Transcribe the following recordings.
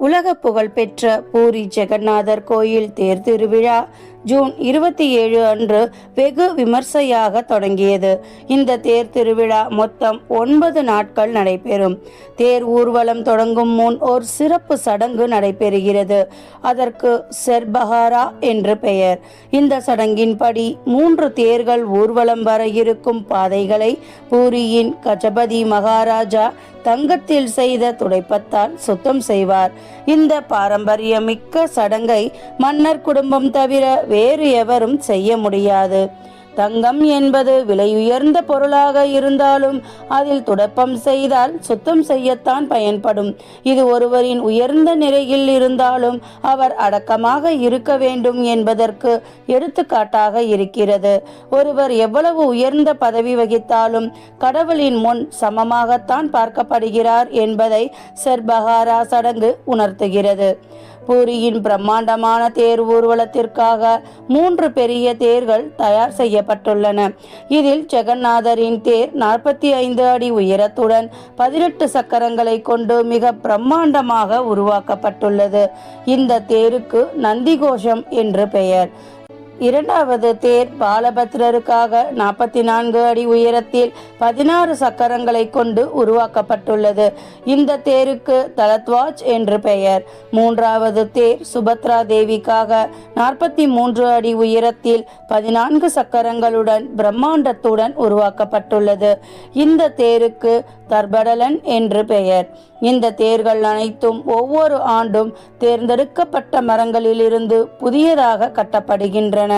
உலக புகழ்பெற்ற பூரி ஜெகநாதர் கோயில் தேர் திருவிழா ஜூன் இருபத்தி ஏழு அன்று வெகு விமர்சையாக தொடங்கியது. இந்த தேர் திருவிழா மொத்தம் ஒன்பது நாட்கள் நடைபெறும். தேர் ஊர்வலம் தொடங்கும் முன் ஒரு சிறப்பு சடங்கு நடைபெறுகிறது. அதற்கு செர்பஹாரா என்று பெயர். இந்த சடங்கின்படி மூன்று தேர்கள் ஊர்வலம் வர இருக்கும் பாதைகளை பூரியின் கஜபதி மகாராஜா தங்கத்தில் செய்த துடைப்பத்தால் சுத்தம் செய்வார். இந்த பாரம்பரியமிக்க சடங்கை மன்னர் குடும்பம் தவிர வேறு எவரும் செய்ய முடியாது. தங்கம் என்பது விலையுயர்ந்த பொருளாக இருந்தாலும் அதில் துடப்பம் செய்தால் சுத்தம் செய்யத்தான் பயன்படும். இது ஒருவரின் உயர்ந்த நிலையில் இருந்தாலும் அவர் அடக்கமாக இருக்க வேண்டும் என்பதற்கு எடுத்துக்காட்டாக இருக்கிறது. ஒருவர் எவ்வளவு உயர்ந்த பதவி வகித்தாலும் கடவுளின் முன் சமமாகத்தான் பார்க்கப்படுகிறார் என்பதை செர்பகாரா சடங்கு உணர்த்துகிறது. பூரியின் பிரம்மாண்டமான தேர் ஊர்வலத்திற்காக மூன்று பெரிய தேர்கள் தயார் செய்யப்பட்டுள்ளன. இதில் ஜெகநாதரின் தேர் நாற்பத்தி ஐந்து அடி உயரத்துடன் பதினெட்டு சக்கரங்களை கொண்டு மிக பிரம்மாண்டமாக உருவாக்கப்பட்டுள்ளது. இந்த தேருக்கு நந்திகோஷம் என்று பெயர். இரண்டாவது தேர் பாலபத்ரருக்காக நாற்பத்தி நான்கு அடி உயரத்தில் பதினாறு சக்கரங்களை கொண்டு உருவாக்கப்பட்டுள்ளது. இந்த தேருக்கு தலத்வாஜ் என்று பெயர். மூன்றாவது தேர் சுபத்ரா தேவிக்காக நாற்பத்தி மூன்று அடி உயரத்தில் பதினான்கு சக்கரங்களுடன் பிரம்மாண்டத்துடன் உருவாக்கப்பட்டுள்ளது. இந்த தேருக்கு தர்படலன் என்று பெயர். இந்த தேர்கள் அனைத்தும் ஒவ்வொரு ஆண்டும் தேர்ந்தெடுக்கப்பட்ட மரங்களிலிருந்து புதியதாக கட்டப்படுகின்றன.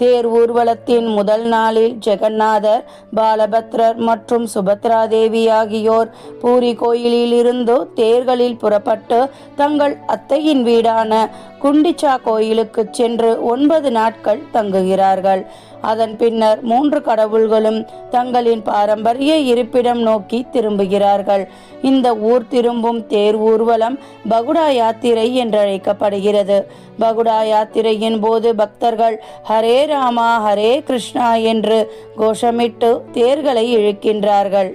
தேர் ஊர்வலத்தின் முதல் நாளில் ஜெகநாதர் பாலபத்ரர் மற்றும் சுபத்ரா தேவி ஆகியோர் பூரி கோயிலிலிருந்து தேர்களில் புறப்பட்டு தங்கள் அத்தையின் வீடான குண்டிச்சா கோயிலுக்கு சென்று ஒன்பது நாட்கள் தங்குகிறார்கள். அதன் பின்னர் மூன்று கடவுள்களும் தங்களின் பாரம்பரிய இருப்பிடம் நோக்கி திரும்புகிறார்கள். இந்த ஊர் திரும்பும் தேர் ஊர்வலம் பகுடா யாத்திரை என்றழைக்கப்படுகிறது. பகுடா யாத்திரையின் போது பக்தர்கள் ஹரே ராமா ஹரே கிருஷ்ணா என்று கோஷமிட்டு தேர்களை இழுக்கின்றார்கள்.